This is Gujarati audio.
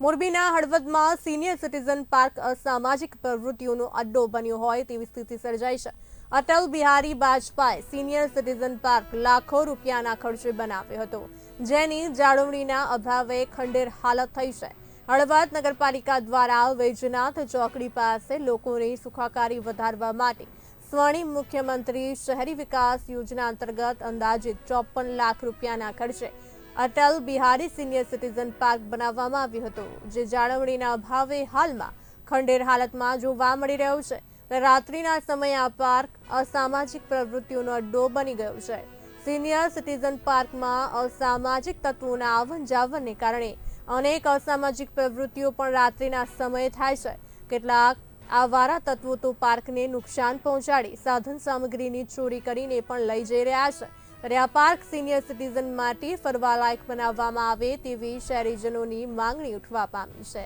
મોરબીના હળવદમાં સિનિયર સિટીઝન પાર્ક અસામાજિક પ્રવૃત્તિઓનો અડ્ડો બન્યો હોય તેવી સ્થિતિ સર્જાઈ છે. Atal Bihari Vajpayee senior citizen park લાખો રૂપિયાના ખર્ચે બનાવ્યો હતો, જેની જાળવણીના અભાવે ખંડેર હાલત થઈ છે. હળવદ નગરપાલિકા દ્વારા વૈજનાથ ચોકડી પાસે લોકોની સુખાકારી વધારવા માટે સ્વર્ણિમ મુખ્યમંત્રી શહેરી વિકાસ યોજના અંતર્ગત અંદાજિત ચોપન લાખ રૂપિયાના ખર્ચે Atal Bihari senior citizen park બનાવવામાં આવ્યું હતું, જે જાળવણીના અભાવે હાલમાં ખંડેર હાલતમાં જોવા મળી રહ્યું છે. રાત્રિના સમયે આ પાર્ક અસામાજિક પ્રવૃત્તિઓનો અડ્ડો બની ગયો છે. સિનિયર સિટીઝન પાર્કમાં અસામાજિક તત્વોના આવન જાવનને કારણે અનેક અસામાજિક પ્રવૃત્તિઓ પણ રાત્રિના સમયે થાય છે. કેટલાક આવારા તત્વો તો પાર્કને નુકસાન પહોંચાડી સાધન સામગ્રીની ચોરી કરીને પણ લઈ જઈ રહ્યા છે. ત્યારે પાર્ક સિનિયર સિટીઝન માટે ફરવાલાયક બનાવવામાં આવે તેવી શહેરીજનોની માંગણી ઉઠવા પામી છે.